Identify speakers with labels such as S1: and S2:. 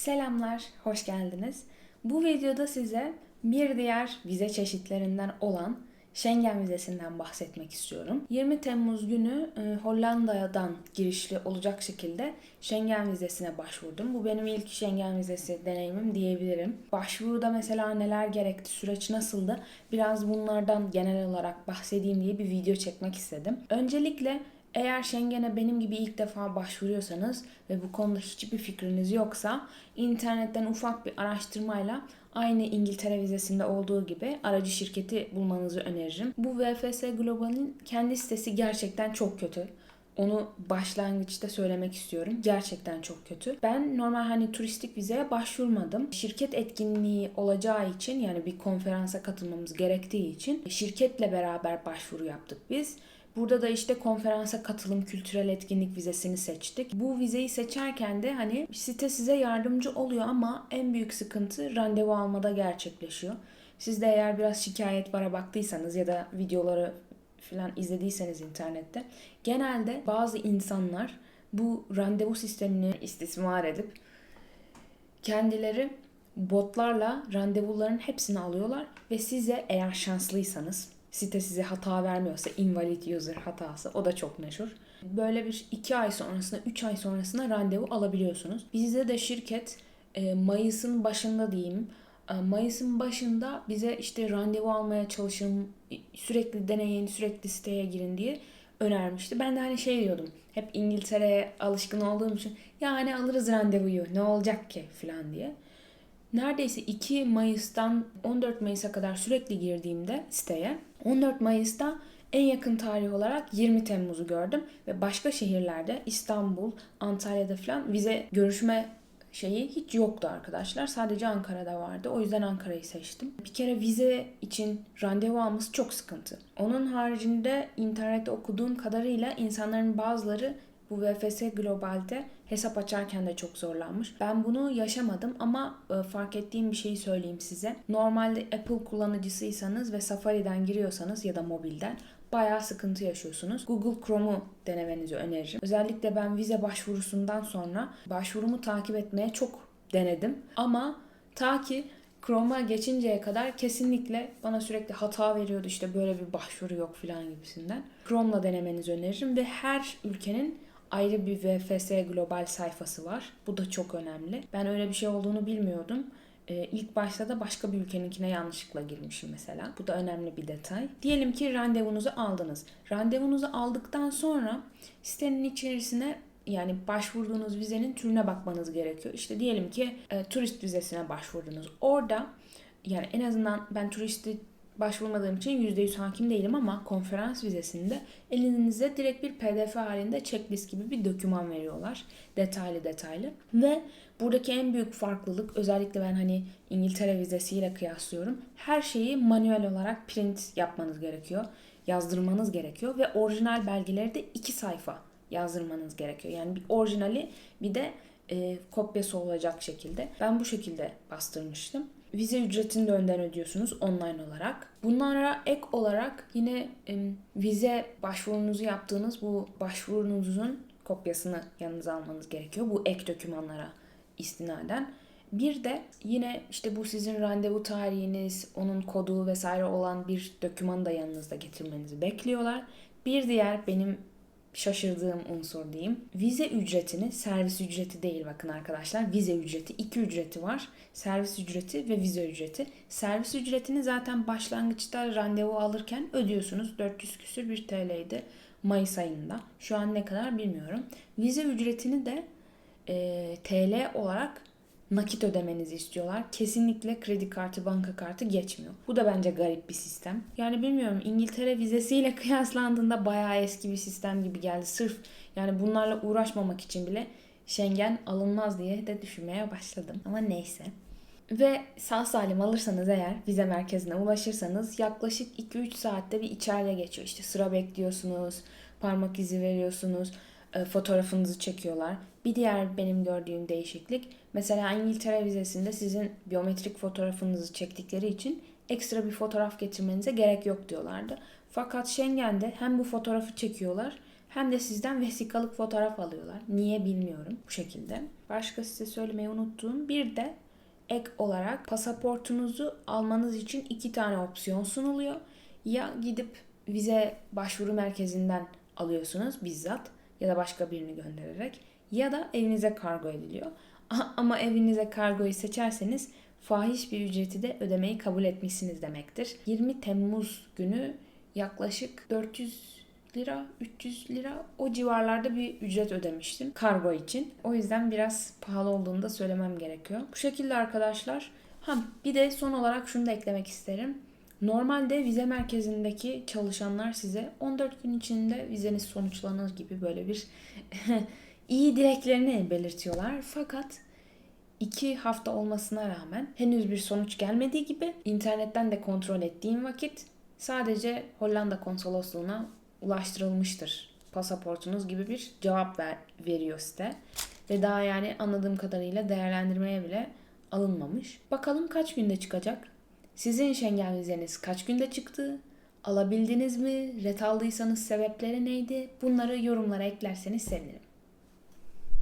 S1: Selamlar, hoş geldiniz. Bu videoda size bir diğer vize çeşitlerinden olan Schengen vizesinden bahsetmek istiyorum. 20 Temmuz günü e, Hollanda'dan girişli olacak şekilde Schengen vizesine başvurdum. Bu benim ilk Schengen vizesi deneyimim diyebilirim. Başvuruda mesela neler gerekti, süreç nasıldı? Biraz bunlardan genel olarak bahsedeyim diye bir video çekmek istedim. Öncelikle eğer Schengen'e benim gibi ilk defa başvuruyorsanız ve bu konuda hiçbir fikriniz yoksa internetten ufak bir araştırmayla aynı İngiltere vizesinde olduğu gibi aracı şirketi bulmanızı öneririm. Bu VFS Global'in kendi sitesi gerçekten çok kötü. Onu başlangıçta söylemek istiyorum. Gerçekten çok kötü. Ben normal hani turistik vizeye başvurmadım. Şirket etkinliği olacağı için yani bir konferansa katılmamız gerektiği için şirketle beraber başvuru yaptık biz. Burada da işte konferansa katılım kültürel etkinlik vizesini seçtik. Bu vizeyi seçerken de hani site size yardımcı oluyor ama en büyük sıkıntı randevu almada gerçekleşiyor. Siz de eğer biraz şikayet vara baktıysanız ya da videoları falan izlediyseniz internette genelde bazı insanlar bu randevu sistemini istismar edip kendileri botlarla randevuların hepsini alıyorlar ve size eğer şanslıysanız site size hata vermiyorsa invalid user hatası o da çok meşhur. Böyle bir 2 ay sonrasında 3 ay sonrasında randevu alabiliyorsunuz. Bizde de şirket e, Mayıs'ın başında diyeyim e, Mayıs'ın başında bize işte randevu almaya çalışın, sürekli deneyin, sürekli siteye girin diye önermişti. Ben de hani şey diyordum. Hep İngiltere'ye alışkın olduğum için yani alırız randevuyu ne olacak ki falan diye. Neredeyse 2 Mayıs'tan 14 Mayıs'a kadar sürekli girdiğimde siteye 14 Mayıs'ta en yakın tarih olarak 20 Temmuz'u gördüm ve başka şehirlerde İstanbul, Antalya'da falan vize görüşme şeyi hiç yoktu arkadaşlar. Sadece Ankara'da vardı. O yüzden Ankara'yı seçtim. Bir kere vize için randevu alması çok sıkıntı. Onun haricinde internette okuduğum kadarıyla insanların bazıları bu VFS Global'de hesap açarken de çok zorlanmış. Ben bunu yaşamadım ama e, fark ettiğim bir şeyi söyleyeyim size. Normalde Apple kullanıcısıysanız ve Safari'den giriyorsanız ya da mobilden bayağı sıkıntı yaşıyorsunuz. Google Chrome'u denemenizi öneririm. Özellikle ben vize başvurusundan sonra başvurumu takip etmeye çok denedim. Ama ta ki Chrome'a geçinceye kadar kesinlikle bana sürekli hata veriyordu işte böyle bir başvuru yok falan gibisinden. Chrome'la denemenizi öneririm ve her ülkenin ayrı bir VFS global sayfası var. Bu da çok önemli. Ben öyle bir şey olduğunu bilmiyordum. Ee, ilk başta da başka bir ülkeninkine yanlışlıkla girmişim mesela. Bu da önemli bir detay. Diyelim ki randevunuzu aldınız. Randevunuzu aldıktan sonra sitenin içerisine yani başvurduğunuz vizenin türüne bakmanız gerekiyor. İşte diyelim ki e, turist vizesine başvurdunuz. Orada yani en azından ben turisti başvurmadığım için %100 hakim değilim ama konferans vizesinde elinize direkt bir pdf halinde checklist gibi bir doküman veriyorlar. Detaylı detaylı. Ve buradaki en büyük farklılık özellikle ben hani İngiltere vizesiyle kıyaslıyorum. Her şeyi manuel olarak print yapmanız gerekiyor. Yazdırmanız gerekiyor ve orijinal belgeleri de iki sayfa yazdırmanız gerekiyor. Yani bir orijinali bir de e, kopyası olacak şekilde. Ben bu şekilde bastırmıştım. Vize ücretini de önden ödüyorsunuz online olarak. Bunlara ek olarak yine e, vize başvurunuzu yaptığınız bu başvurunuzun kopyasını yanınıza almanız gerekiyor. Bu ek dokümanlara istinaden. Bir de yine işte bu sizin randevu tarihiniz, onun kodu vesaire olan bir dokümanı da yanınızda getirmenizi bekliyorlar. Bir diğer benim şaşırdığım unsur diyeyim. Vize ücretini, servis ücreti değil bakın arkadaşlar. Vize ücreti, iki ücreti var. Servis ücreti ve vize ücreti. Servis ücretini zaten başlangıçta randevu alırken ödüyorsunuz. 400 küsür bir TL'ydi Mayıs ayında. Şu an ne kadar bilmiyorum. Vize ücretini de e, TL olarak nakit ödemenizi istiyorlar. Kesinlikle kredi kartı, banka kartı geçmiyor. Bu da bence garip bir sistem. Yani bilmiyorum İngiltere vizesiyle kıyaslandığında bayağı eski bir sistem gibi geldi. Sırf yani bunlarla uğraşmamak için bile Schengen alınmaz diye de düşünmeye başladım. Ama neyse. Ve sağ salim alırsanız eğer vize merkezine ulaşırsanız yaklaşık 2-3 saatte bir içeride geçiyor. İşte sıra bekliyorsunuz, parmak izi veriyorsunuz, fotoğrafınızı çekiyorlar. Bir diğer benim gördüğüm değişiklik mesela İngiltere vizesinde sizin biyometrik fotoğrafınızı çektikleri için ekstra bir fotoğraf getirmenize gerek yok diyorlardı. Fakat Schengen'de hem bu fotoğrafı çekiyorlar hem de sizden vesikalık fotoğraf alıyorlar. Niye bilmiyorum bu şekilde. Başka size söylemeyi unuttuğum bir de ek olarak pasaportunuzu almanız için iki tane opsiyon sunuluyor. Ya gidip vize başvuru merkezinden alıyorsunuz bizzat ya da başka birini göndererek ya da evinize kargo ediliyor. A- Ama evinize kargoyu seçerseniz fahiş bir ücreti de ödemeyi kabul etmişsiniz demektir. 20 Temmuz günü yaklaşık 400 lira, 300 lira o civarlarda bir ücret ödemiştim kargo için. O yüzden biraz pahalı olduğunu da söylemem gerekiyor. Bu şekilde arkadaşlar. Ha bir de son olarak şunu da eklemek isterim. Normalde vize merkezindeki çalışanlar size 14 gün içinde vizeniz sonuçlanır gibi böyle bir iyi dileklerini belirtiyorlar. Fakat 2 hafta olmasına rağmen henüz bir sonuç gelmediği gibi internetten de kontrol ettiğim vakit sadece Hollanda konsolosluğuna ulaştırılmıştır pasaportunuz gibi bir cevap ver, veriyor site. Ve daha yani anladığım kadarıyla değerlendirmeye bile alınmamış. Bakalım kaç günde çıkacak? Sizin Schengen vizeniz kaç günde çıktı? Alabildiniz mi? Ret aldıysanız sebepleri neydi? Bunları yorumlara eklerseniz sevinirim.